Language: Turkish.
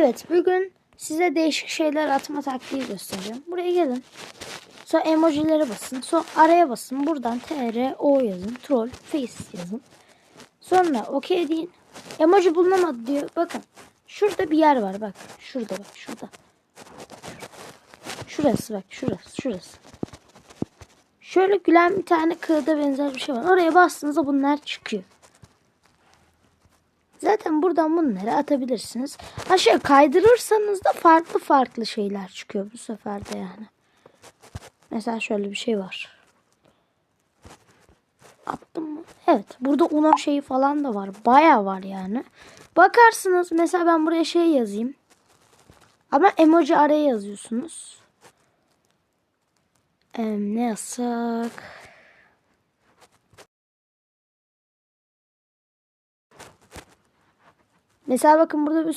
Evet bugün size değişik şeyler atma taktiği göstereceğim. Buraya gelin. Sonra emojilere basın. Sonra araya basın. Buradan TR, O yazın. Troll, Face yazın. Sonra OK deyin. Emoji bulunamadı diyor. Bakın. Şurada bir yer var bak. Şurada bak. Şurada. Şurası bak. Şurası. Şurası. Şöyle gülen bir tane kığıda benzer bir şey var. Oraya bastığınızda bunlar çıkıyor. Zaten buradan bunları atabilirsiniz. Aşağı kaydırırsanız da farklı farklı şeyler çıkıyor bu sefer de yani. Mesela şöyle bir şey var. Attım mı? Evet. Burada Uno şeyi falan da var. Baya var yani. Bakarsınız mesela ben buraya şey yazayım. Ama emoji araya yazıyorsunuz. Ee, ne yazsak? Mesela bakın burada bir